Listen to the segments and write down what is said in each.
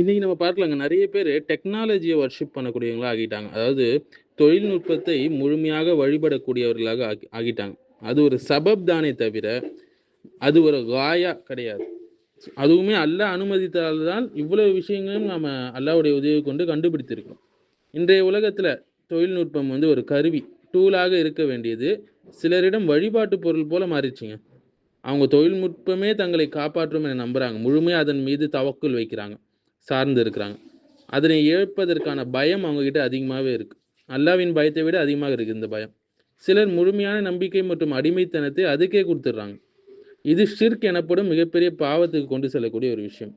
இன்னைக்கு நம்ம பார்க்கலாங்க. நிறைய பேர் டெக்னாலஜியை வர்ஷிப் பண்ணக்கூடியவங்களா ஆகிட்டாங்க. அதாவது தொழில்நுட்பத்தை முழுமையாக வழிபடக்கூடியவர்களாக ஆகி ஆகிட்டாங்க. அது ஒரு சபப் தானே தவிர அது ஒரு காயா கிடையாது. அதுவுமே அல்லாஹ் அனுமதித்தால்தான் இவ்வளவு விஷயங்களும் நம்ம அல்லாவுடைய உதவி கொண்டு கண்டுபிடித்திருக்கோம் இன்றைய உலகத்தில் தொழில்நுட்பம் வந்து ஒரு கருவி டூலாக இருக்க வேண்டியது சிலரிடம் வழிபாட்டு பொருள் போல மாறிடுச்சுங்க. அவங்க தொழில்நுட்பமே தங்களை காப்பாற்றும் என நம்புகிறாங்க முழுமையாக அதன் மீது தவக்குள் வைக்கிறாங்க. சார்ந்து இருக்கிறாங்க அதனை இழப்பதற்கான பயம் அவங்ககிட்ட அதிகமாகவே இருக்கு. அல்லாவின் பயத்தை விட அதிகமாக இருக்கு இந்த பயம். சிலர் முழுமையான நம்பிக்கை மற்றும் அடிமைத்தனத்தை அதுக்கே கொடுத்துட்றாங்க. இது ஷிர்க் எனப்படும் மிகப்பெரிய பாவத்துக்கு கொண்டு செல்லக்கூடிய ஒரு விஷயம்.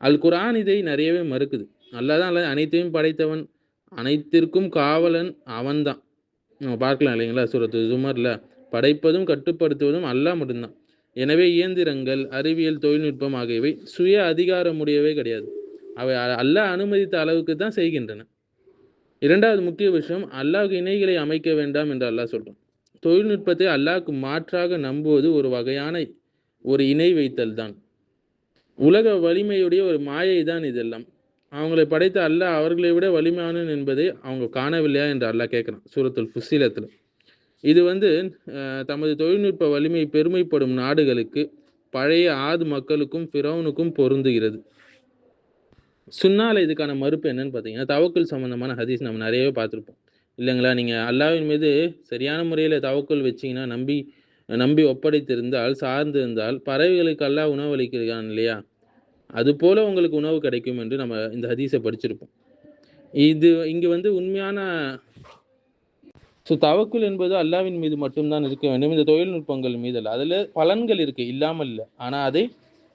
அல் குரான் இதை நிறையவே மறுக்குது. அல்லாஹ் தான் அல்ல அனைத்தையும் படைத்தவன். அனைத்திற்கும் காவலன் அவன்தான் நம்ம பார்க்கலாம் இல்லைங்களா? சூரத்து சுமரில் படைப்பதும் கட்டுப்படுத்துவதும் அல்லாஹ் மட்டும்தான். எனவே இயந்திரங்கள் அறிவியல் தொழில்நுட்பம் ஆகியவை சுய அதிகாரமுடையவே கிடையாது. அவை அல்லாஹ் அனுமதித்த அளவுக்கு தான் செய்கின்றன. இரண்டாவது முக்கிய விஷயம் அல்லாஹ்வுக்கு இணைகளை அமைக்க வேண்டாம் என்று அல்லாஹ் சொல்கிறான் தொழில்நுட்பத்தை அல்லாஹ்க்கு மாற்றாக நம்புவது ஒரு வகையான ஒரு இணை வைத்தல் தான். உலக வலிமையுடைய ஒரு மாயை தான் இதெல்லாம். அவங்களை படைத்த அல்லாஹ் அவர்களை விட வலிமையானன் என்பதை அவங்க காணவில்லையா என்று அல்லாஹ் கேட்குறான் சூரத்துல் ஃபுசிலத்தில். இது வந்து தமது தொழில்நுட்ப வலிமை பெருமைப்படும் நாடுகளுக்கு பழைய ஆது மக்களுக்கும் ஃபிரௌனுக்கும் பொருந்துகிறது. சுன்னால இதுக்கான மறுப்பு என்னன்னு பார்த்தீங்கன்னா தவக்குள் சம்மந்தமான ஹதீஸ் நம்ம நிறையவே பார்த்துருப்போம். இல்லைங்களா? நீங்கள் அல்லாஹ்வின் மீது சரியான முறையில் தவக்குள் வச்சீங்கன்னா நம்பி நம்பி ஒப்படைத்திருந்தால் சார்ந்து இருந்தால் பறவைகளுக்கு அல்லாஹ் உணவளிக்கிறான் இல்லையா? அது போல உங்களுக்கு உணவு கிடைக்கும் என்று நம்ம இந்த ஹதீஸை படிச்சிருப்போம். இது இங்கே வந்து உண்மையான ஸோ தவக்குள் என்பது அல்லாவின் மீது மட்டும்தான் இருக்க வேண்டும். இந்த தொழில்நுட்பங்கள் மீது அல்ல அதில் பலன்கள் இருக்குது இல்லாமல் இல்லை. ஆனால் அதை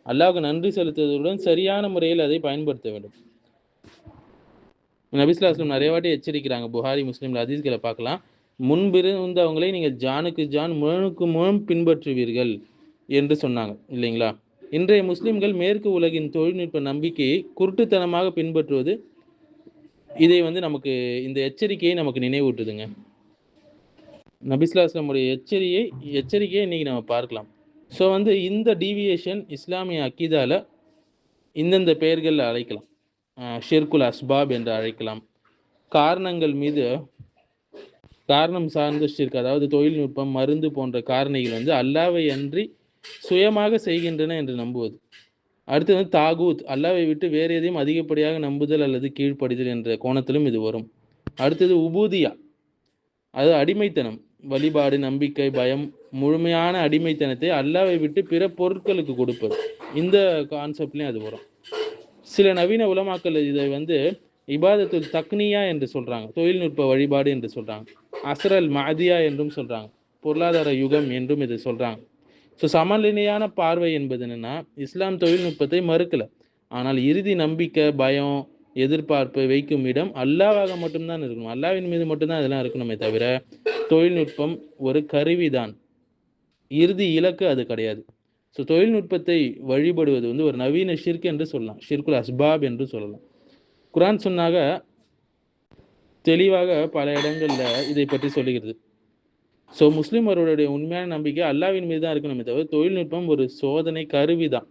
அல்லாஹுக்கு நன்றி செலுத்துவதுடன் சரியான முறையில் அதை பயன்படுத்த வேண்டும். நபிஸ்லாஸ்லம் நிறைய வாட்டி எச்சரிக்கிறாங்க. புகாரி முஸ்லீம்ல ஹதீஸ்களை பார்க்கலாம். முன்பிருந்தவங்களை நீங்கள் ஜானுக்கு ஜான் முழனுக்கு முழம் பின்பற்றுவீர்கள் என்று சொன்னாங்க. இல்லைங்களா? இன்றைய முஸ்லிம்கள் மேற்கு உலகின் தொழில்நுட்ப நம்பிக்கையை குருட்டுத்தனமாக பின்பற்றுவது இதை வந்து நமக்கு இந்த எச்சரிக்கையை நமக்கு நினைவூட்டுதுங்க. நபிஸ்லாஸ்லமுடைய எச்சரியை எச்சரிக்கையை இன்னைக்கு நம்ம பார்க்கலாம். ஸோ வந்து இந்த டீவியேஷன் இஸ்லாமிய அக்கீதாவில் இந்தந்த பெயர்களில் அழைக்கலாம். ஷிர்குல் அஸ்பாப் என்று அழைக்கலாம். காரணங்கள் மீது காரணம் சார்ந்த ஷிர்க் அதாவது தொழில்நுட்பம் மருந்து போன்ற காரணிகள் வந்து அல்லாவை அன்றி சுயமாக செய்கின்றன என்று நம்புவது. அடுத்து வந்து தாகூத் அல்லாவை விட்டு வேறு எதையும் அதிகப்படியாக நம்புதல் அல்லது கீழ்ப்படுதல் என்ற கோணத்திலும் இது வரும். அடுத்தது உபூதியா அது அடிமைத்தனம். வழிபாடு நம்பிக்கை பயம் முழுமையான அடிமைத்தனத்தை அல்லாவை விட்டு பிற பொருட்களுக்கு கொடுப்பது. இந்த கான்செப்ட்லேயும் அது வரும். சில நவீன உலமாக்கள் இதை வந்து இபாதத்துல் தக்னியா என்று சொல்கிறாங்க தொழில்நுட்ப வழிபாடு என்று சொல்கிறாங்க அசரல் மாதியா என்றும் சொல்கிறாங்க பொருளாதார யுகம் என்றும் இதை சொல்கிறாங்க ஸோ சமநிலையான பார்வை என்பது என்னென்னா இஸ்லாம் தொழில்நுட்பத்தை மறுக்கலை. ஆனால் இறுதி நம்பிக்கை பயம் எதிர்பார்ப்பு வைக்கும் இடம் அல்லாவாக மட்டும்தான் இருக்கணும். அல்லாவின் மீது மட்டும்தான் இதெல்லாம் இருக்கணுமே தவிர தொழில்நுட்பம் ஒரு கருவிதான். இறுதி இலக்கு அது கிடையாது. ஸோ தொழில்நுட்பத்தை வழிபடுவது வந்து ஒரு நவீன ஷிர்க் என்று சொல்லலாம். ஷிர்குல் அஸ்பாப் என்று சொல்லலாம். குரான் சொன்னாக தெளிவாக பல இடங்களில் இதை பற்றி சொல்லுகிறது. ஸோ முஸ்லீம் அவர்களுடைய உண்மையான நம்பிக்கை அல்லாவின் மீது தான் இருக்கணுமே தவிர தொழில்நுட்பம் ஒரு சோதனை கருவி தான்